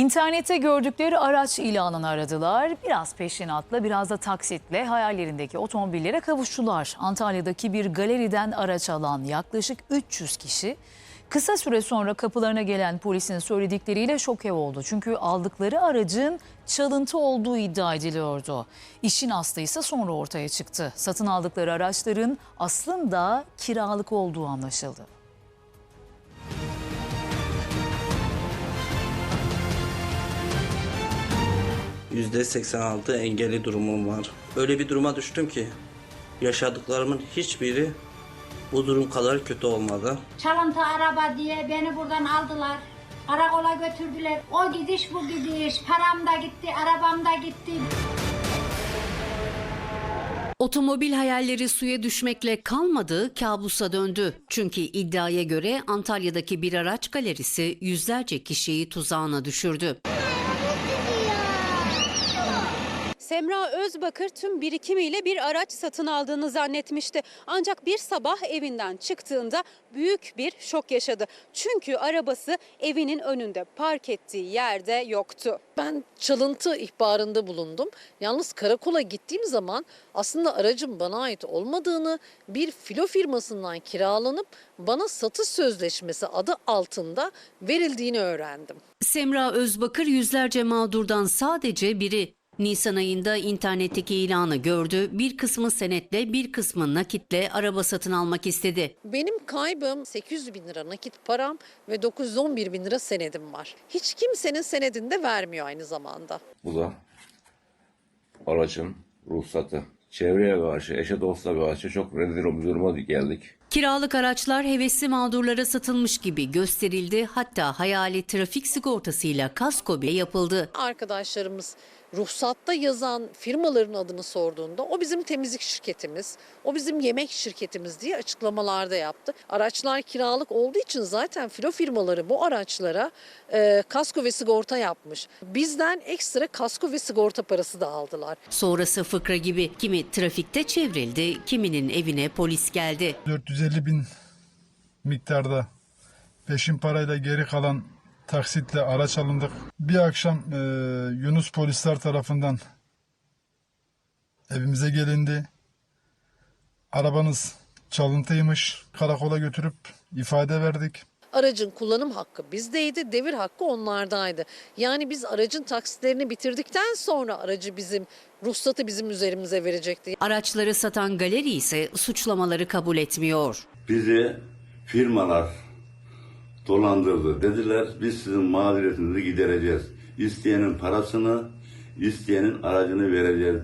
İnternette gördükleri araç ilanını aradılar. Biraz peşinatla biraz da taksitle hayallerindeki otomobillere kavuştular. Antalya'daki bir galeriden araç alan yaklaşık 300 kişi kısa süre sonra kapılarına gelen polisin söyledikleriyle şoke oldu. Çünkü aldıkları aracın çalıntı olduğu iddia ediliyordu. İşin aslı ise sonra ortaya çıktı. Satın aldıkları araçların aslında kiralık olduğu anlaşıldı. %86 engelli durumum var. Öyle bir duruma düştüm ki yaşadıklarımın hiçbiri bu durum kadar kötü olmadı. Çalıntı araba diye beni buradan aldılar. Karakola götürdüler. O gidiş bu gidiş. Param da gitti, arabam da gitti. Otomobil hayalleri suya düşmekle kalmadı, kabusa döndü. Çünkü iddiaya göre Antalya'daki bir araç galerisi yüzlerce kişiyi tuzağına düşürdü. Semra Özbakır tüm birikimiyle bir araç satın aldığını zannetmişti. Ancak bir sabah evinden çıktığında büyük bir şok yaşadı. Çünkü arabası evinin önünde park ettiği yerde yoktu. Ben çalıntı ihbarında bulundum. Yalnız karakola gittiğim zaman aslında aracın bana ait olmadığını, bir filo firmasından kiralanıp bana satış sözleşmesi adı altında verildiğini öğrendim. Semra Özbakır yüzlerce mağdurdan sadece biri. Nisan ayında internetteki ilanı gördü. Bir kısmı senetle, bir kısmı nakitle araba satın almak istedi. Benim kaybım 800 bin lira nakit param ve 911 bin lira senedim var. Hiç kimsenin senedini de vermiyor aynı zamanda. Bu da aracın ruhsatı. Çevreye karşı, eşe dosta karşı çok rezil bir duruma geldik. Kiralık araçlar hevesli mağdurlara satılmış gibi gösterildi. Hatta hayali trafik sigortasıyla kasko bile yapıldı. Arkadaşlarımız ruhsatta yazan firmaların adını sorduğunda o bizim temizlik şirketimiz, o bizim yemek şirketimiz diye açıklamalarda yaptı. Araçlar kiralık olduğu için zaten filo firmaları bu araçlara e, kasko ve sigorta yapmış. Bizden ekstra kasko ve sigorta parası da aldılar. Sonrası fıkra gibi kimi trafikte çevrildi, kiminin evine polis geldi. 450 bin miktarda peşin parayla geri kalan taksitle araç alındık. Bir akşam e, Yunus polisler tarafından evimize gelindi. Arabanız çalıntıymış. Karakola götürüp ifade verdik. Aracın kullanım hakkı bizdeydi, devir hakkı onlardaydı. Yani biz aracın taksitlerini bitirdikten sonra aracı bizim, ruhsatı bizim üzerimize verecekti. Araçları satan galeri ise suçlamaları kabul etmiyor. Bizi firmalar dolandırdı. Dediler biz sizin mağduriyetinizi gidereceğiz. İsteyenin parasını, isteyenin aracını vereceğiz.